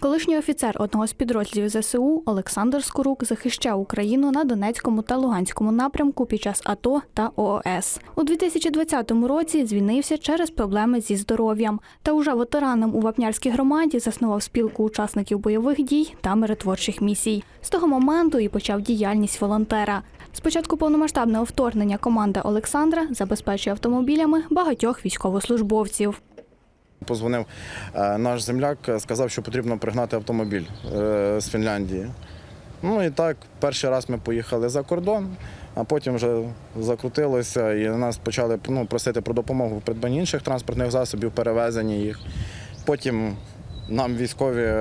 Колишній офіцер одного з підрозділів ЗСУ Олександр Скорук захищав Україну на Донецькому та Луганському напрямку під час АТО та ООС. У 2020 році звільнився через проблеми зі здоров'ям. Та уже ветераном у Вапнярській громаді заснував спілку учасників бойових дій та миротворчих місій. З того моменту і почав діяльність волонтера. З початку повномасштабного вторгнення команда Олександра забезпечує автомобілями багатьох військовослужбовців. Позвонив е, наш земляк, е, сказав, що потрібно пригнати автомобіль е, з Фінляндії. Ну і так, перший раз ми поїхали за кордон, а потім вже закрутилося і нас почали ну, просити про допомогу в придбанні інших транспортних засобів, перевезенні їх. Потім нам військові,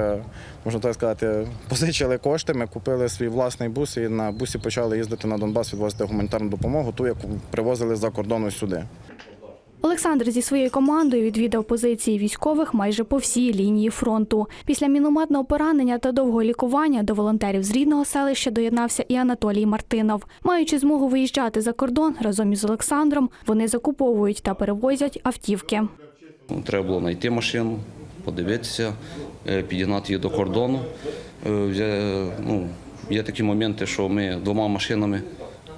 можна так сказати, позичили кошти. Ми купили свій власний бус і на бусі почали їздити на Донбас, відвозити гуманітарну допомогу, ту, яку привозили з-за кордону сюди. Олександр зі своєю командою відвідав позиції військових майже по всій лінії фронту. Після мінометного поранення та довгого лікування до волонтерів з рідного селища доєднався і Анатолій Мартинов. Маючи змогу виїжджати за кордон разом із Олександром, вони закуповують та перевозять автівки. Ну, Треба було знайти машину, подивитися, е, підігнати її до кордону. Е, Ну, є такі моменти, що ми двома машинами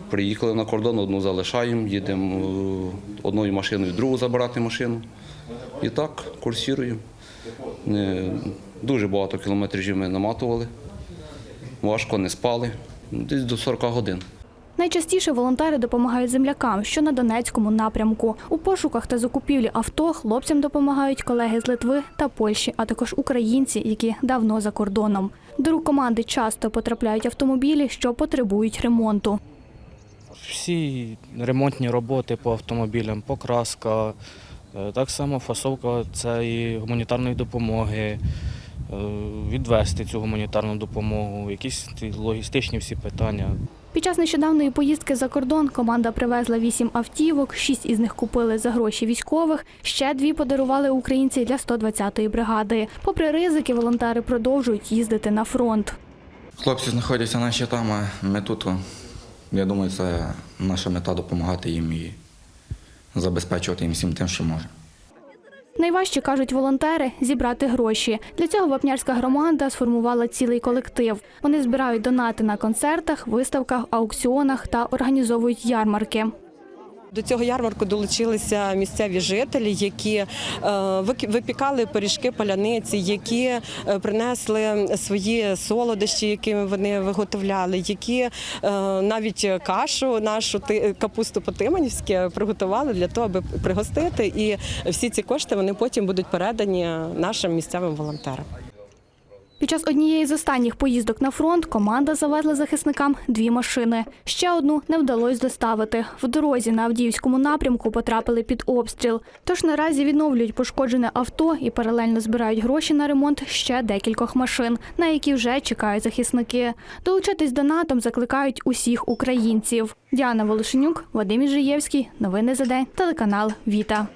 приїхали на кордон, одну залишаємо, їдемо е, одною машиною, другу забирати машину. І так курсіруємо. Дуже багато кілометрів ми наматували, важко, не спали, десь до 40 годин. Найчастіше волонтери допомагають землякам, що на Донецькому напрямку. У пошуках та закупівлі авто хлопцям допомагають колеги з Литви та Польщі, а також українці, які давно за кордоном. До рук команди часто потрапляють автомобілі, що потребують ремонту. Всі ремонтні роботи по автомобілям, покраска, е, так само фасовка цієї гуманітарної допомоги, е, відвести цю гуманітарну допомогу, якісь логістичні всі питання. Під час нещодавної поїздки за кордон команда привезла вісім автівок, шість із них купили за гроші військових, ще дві подарували українці для 120-ї бригади. Попри ризики, волонтери продовжують їздити на фронт. Хлопці знаходяться на щитами, ми тут. Я думаю, це наша мета допомагати їм і забезпечувати їм всім тим, що можемо. Найважче кажуть волонтери зібрати гроші. Для цього вапнярська громада сформувала цілий колектив. Вони збирають донати на концертах, виставках, аукціонах та організовують ярмарки. До цього ярмарку долучилися місцеві жителі, які е, випікали пиріжки паляниці, які е, принесли свої солодощі, які вони виготовляли, які е, навіть кашу нашу капусту по-тиманівськи приготували для того, аби пригостити. І всі ці кошти вони потім будуть передані нашим місцевим волонтерам. Під час однієї з останніх поїздок на фронт команда завезла захисникам дві машини. Ще одну не вдалося доставити. В дорозі на Авдіївському напрямку потрапили під обстріл. Тож наразі відновлюють пошкоджене авто і паралельно збирають гроші на ремонт ще декількох машин, на які вже чекають захисники. Долучитись донатом закликають усіх українців. Діана Волошенюк, Вадим Іжиєвський. Новини за день. Телеканал Віта.